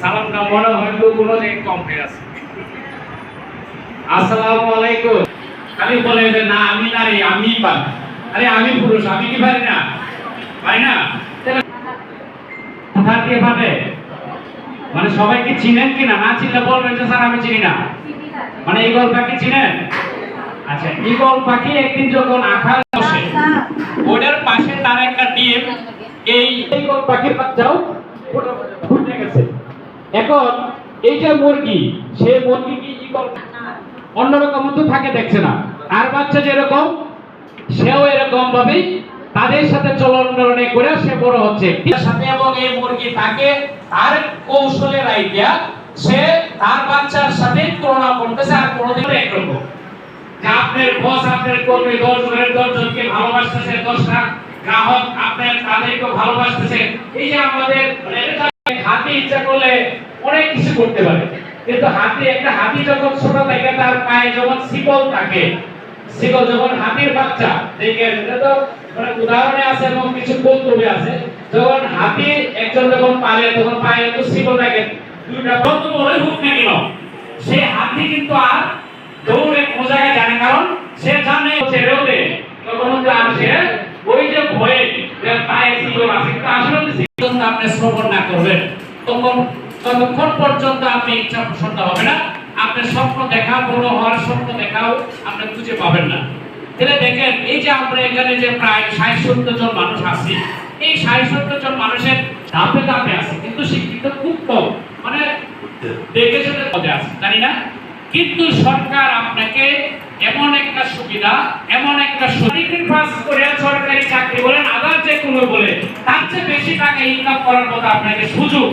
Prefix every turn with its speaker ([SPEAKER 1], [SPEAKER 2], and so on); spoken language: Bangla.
[SPEAKER 1] সালামটা মনে হয়তো কোনো কম হয়ে আছে। আসসালামু আলাইকুম। বলে যে, না, আমি নারী আমি পারি। আরে, আমি পুরুষ, আমি কি পারি না? পারি না? কে মানে চিনেন কিনা? না চিনলে বলবেন যে, স্যার, আমি চিনি না। মানে ইগল পাখি চিনেন? আচ্ছা ইগল পাখি একদিন যখন আকাশ বসে ওটার পাশে তার একটা ডিম, এই ইগল পাখির বাচ্চাও ফুটে- এখন এই যে মুরগি সে মুরগি কি অন্যরকম তো থাকে, দেখছে না। আর বাচ্চা যেরকম, সেও এরকম ভাবেই তাদের সাথে চলন বলনে করে সে বড় হচ্ছে। সাথে এবং এই মুরগি তাকে তার কৌশলে রাইয়া সে তার বাচ্চার সাথে তুলনা করতেছে আর কোনোদিন একরকম যে আপনার বস আপনার কর্মী দশ জনের দশ জনকে ভালোবাসতেছে, দশটা গ্রাহক আপনার তাদেরকে ভালোবাসতেছে। এই যে আমাদের মানে ইচ্ছা করলে অনেক কিছু করতে পারে। কিন্তু হাতি, একটা হাতি যখন ছোট থাকে, তার পায়ে যখন শিকল থাকে, শিকল যখন হাতির বাচ্চা দেখেন এটা তো মানে উদাহরণে আছে এবং কিছু বক্তব্য আছে। যখন হাতি একজন যখন পালে, তখন পায়ে তো শিকল থাকে, দুইটা বন্ধু বলে হোক না কেন? সে হাতি কিন্তু আর দৌড়ে জায়গায় জানে কারণ সে জানে ছেড়েও দে তখন আর সে ওই যে ভয়ে পায়ে শিকল আছে, কিন্তু আসলে শিকল আপনি শ্রবণ না করবেন। ততক্ষণ পর্যন্ত আপনি ইচ্ছা পোষণটা হবে না। স্বপ্ন দেখা বড় হওয়ার স্বপ্ন দেখাও আপনি খুঁজে পাবেন না। তাহলে দেখেন, এই যে আমরা এখানে যে প্রায় ষাট সত্তর জন মানুষ আছি, এই ষাট জন মানুষের ধাপে ধাপে আছে, কিন্তু শিক্ষিত খুব কম। মানে দেখে শুনে পদে আছে, জানি না। কিন্তু সরকার আপনাকে এমন একটা সুবিধা, এমন একটা ডিগ্রি পাস করে সরকারি চাকরি বলেন আদার যে কোনো বলে তার চেয়ে বেশি টাকা ইনকাম করার মতো আপনাকে সুযোগ।